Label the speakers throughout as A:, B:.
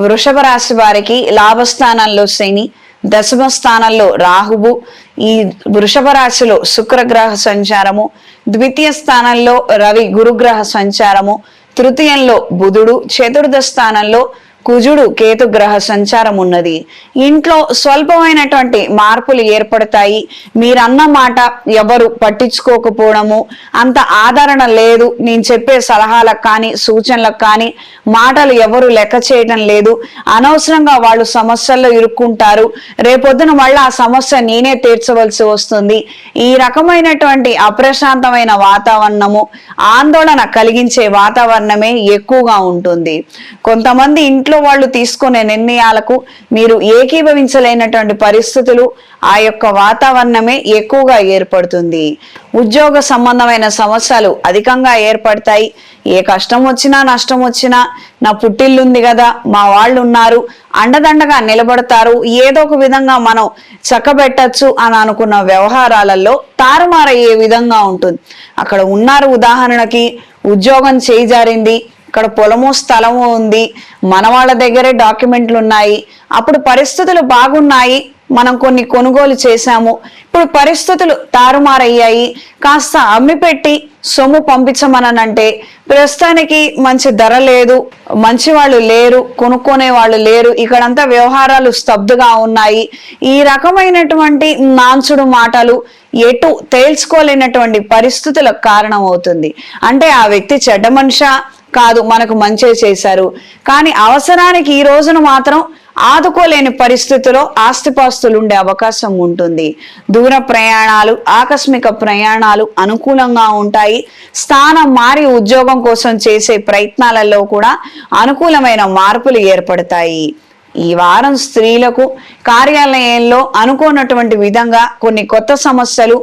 A: వృషభ రాశి వారికి లాభస్థానంలో శని దశమ స్థానంలో రాహువు. ఈ వృషభ రాశిలో శుక్రగ్రహ సంచారము ద్వితీయ స్థానంలో రవి గురుగ్రహ సంచారము తృతీయంలో బుధుడు చతుర్థ స్థానంలో కుజుడు కేతు గ్రహ సంచారం ఉన్నది ఇంట్లో స్వల్పమైనటువంటి మార్పులు ఏర్పడతాయి. మీరన్న మాట ఎవరు పట్టించుకోకపోవడము అంత ఆదరణ లేదు. నేను చెప్పే సలహాలకు కానీ సూచనలకు కానీ మాటలు ఎవరు లెక్క చేయడం లేదు. అనవసరంగా వాళ్ళు సమస్యల్లో ఇరుక్కుంటారు. రేపొద్దున మళ్ళీ ఆ సమస్య నేనే తీర్చవలసి వస్తుంది. ఈ రకమైనటువంటి అప్రశాంతమైన వాతావరణము ఆందోళన కలిగించే వాతావరణమే ఎక్కువగా ఉంటుంది. కొంతమంది ఇంట్లో వాళ్ళు తీసుకునే నిర్ణయాలకు మీరు ఏకీభవించలేనటువంటి పరిస్థితులు ఆ యొక్క వాతావరణమే ఎక్కువగా ఏర్పడుతుంది. ఉద్యోగ సంబంధమైన సమస్యలు అధికంగా ఏర్పడతాయి. ఏ కష్టం వచ్చినా నష్టం వచ్చినా నా పుట్టిల్లుంది కదా మా వాళ్ళు ఉన్నారు అండదండగా నిలబడతారు ఏదో ఒక విధంగా మనం చక్కబెట్టచ్చు అని అనుకున్న వ్యవహారాలలో తారుమారయ్యే విధంగా ఉంటుంది. అక్కడ ఉన్నారు ఉదాహరణకి ఉద్యోగం చేయి జారింది ఇక్కడ పొలము స్థలము ఉంది. మన వాళ్ళ దగ్గరే డాక్యుమెంట్లు ఉన్నాయి. అప్పుడు పరిస్థితులు బాగున్నాయి. మనం కొన్ని కొనుగోలు చేశాము. ఇప్పుడు పరిస్థితులు తారుమారయ్యాయి. కాస్త అమ్మి పెట్టి సొమ్ము పంపించమనంటే ప్రస్తుతానికి మంచి ధర లేదు. మంచి వాళ్ళు లేరు. కొనుక్కునే వాళ్ళు లేరు. ఇక్కడంతా వ్యవహారాలు స్తబ్దుగా ఉన్నాయి. ఈ రకమైనటువంటి నాంచుడు మాటలు ఎటు తేల్చుకోలేనటువంటి పరిస్థితులకు కారణం అవుతుంది అంటే ఆ వ్యక్తి చెడ్డ మనిషా? కాదు మనకు మంచి చేశారు. కానీ అవసరానికి ఈ రోజున మాత్రం ఆదుకోలేని పరిస్థితిలో ఆస్తిపాస్తులు ఉండే అవకాశం ఉంటుంది. దూర ప్రయాణాలు ఆకస్మిక ప్రయాణాలు అనుకూలంగా ఉంటాయి. స్థానం మారి ఉద్యోగం కోసం చేసే ప్రయత్నాలలో కూడా అనుకూలమైన మార్పులు ఏర్పడతాయి. ఈ వారం స్త్రీలకు కార్యాలయంలో అనుకోనటువంటి విధంగా కొన్ని కొత్త సమస్యలు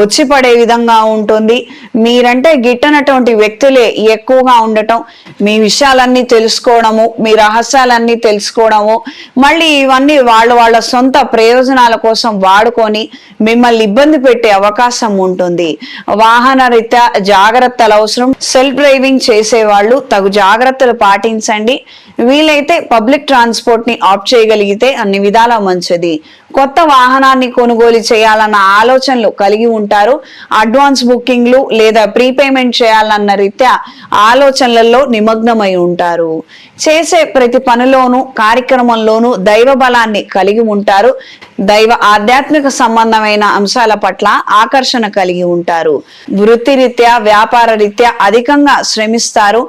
A: వచ్చి పడే విధంగా ఉంటుంది. మీరంటే గిట్టనటువంటి వ్యక్తులే ఎక్కువగా ఉండటం. మీ విషయాలన్నీ తెలుసుకోవడము మీ రహస్యాలన్నీ తెలుసుకోవడము. మళ్ళీ ఇవన్నీ వాళ్ళ వాళ్ళ సొంత ప్రయోజనాల కోసం వాడుకొని మిమ్మల్ని ఇబ్బంది పెట్టే అవకాశం ఉంటుంది. వాహన రీత్యా జాగ్రత్తలు అవసరం. సెల్ఫ్ డ్రైవింగ్ చేసే వాళ్ళు తగు జాగ్రత్తలు పాటించండి. వీలైతే పబ్లిక్ ట్రాన్స్పోర్ట్ని ఆప్ చేయగలిగితే అన్ని విధాల మంచిది. కొత్త వాహనాన్ని కొనుగోలు చేయాలన్న ఆలోచనలు కలిగి ఉంటారు. అడ్వాన్స్ బుకింగ్లు లేదా ప్రీపేమెంట్ చేయాలన్న రీత్యా ఆలోచనలలో నిమగ్నమై ఉంటారు. చేసే ప్రతి పనిలోనూ కార్యక్రమంలోనూ దైవ బలాన్ని కలిగి ఉంటారు. దైవ ఆధ్యాత్మిక సంబంధమైన అంశాల పట్ల ఆకర్షణ కలిగి ఉంటారు. వృత్తిరీత్యా వ్యాపార రీత్యా అధికంగా శ్రమిస్తారు.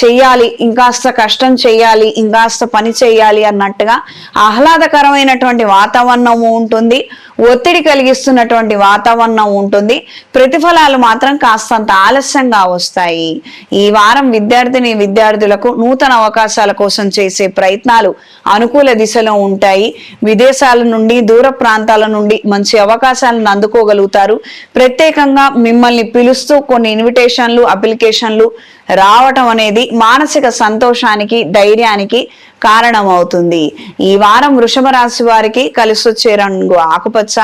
A: చెయ్యాలి ఇంకాస్త కష్టం చేయాలి ఇంకాస్త పని చేయాలి అన్నట్టుగా ఆహ్లాదకరమైనటువంటి వాతావరణము ఉంటుంది. ఒత్తిడి కలిగిస్తున్నటువంటి వాతావరణం ఉంటుంది. ప్రతిఫలాలు మాత్రం కాస్తంత ఆలస్యంగా వస్తాయి. ఈ వారం విద్యార్థిని విద్యార్థులకు నూతన అవకాశాల కోసం చేసే ప్రయత్నాలు అనుకూల దిశలో ఉంటాయి. విదేశాల నుండి దూర ప్రాంతాల నుండి మంచి అవకాశాలను అందుకోగలుగుతారు. ప్రత్యేకంగా మిమ్మల్ని పిలుస్తూ కొన్ని ఇన్విటేషన్లు అప్లికేషన్లు రావటం అనేది మానసిక సంతోషానికి ధైర్యానికి కారణమవుతుంది. ఈ వారం వృషభ రాశి వారికి కలిసొచ్చే రంగు ఆకుపచ్చ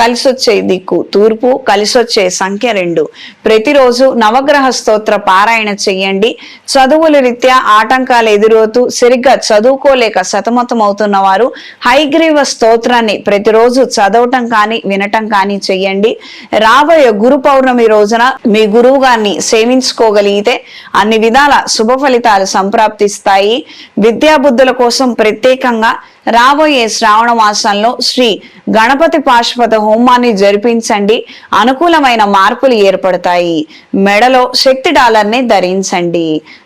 A: కలిసొచ్చే దిక్కు తూర్పు కలిసొచ్చే సంఖ్య రెండు. ప్రతిరోజు నవగ్రహ స్తోత్ర పారాయణ చెయ్యండి. చదువుల రీత్యా ఆటంకాలు ఎదురవుతూ సరిగ్గా చదువుకోలేక సతమతం అవుతున్న వారు హైగ్రీవ స్తోత్రాన్ని ప్రతిరోజు చదవటం కానీ వినటం కానీ చెయ్యండి. రాబోయే గురు పౌర్ణమి రోజున మీ గురువు గారిని సేవించుకోగలిగితే అన్ని విధాల శుభ ఫలితాలు సంప్రాప్తిస్తాయి. భక్తుల కోసం ప్రత్యేకంగా రాబోయే శ్రావణ మాసంలో శ్రీ గణపతి పాశుపత హోమాన్ని జరిపించండి. అనుకూలమైన మార్పులు ఏర్పడతాయి. మెడలో శక్తి డాలర్ని ధరించండి.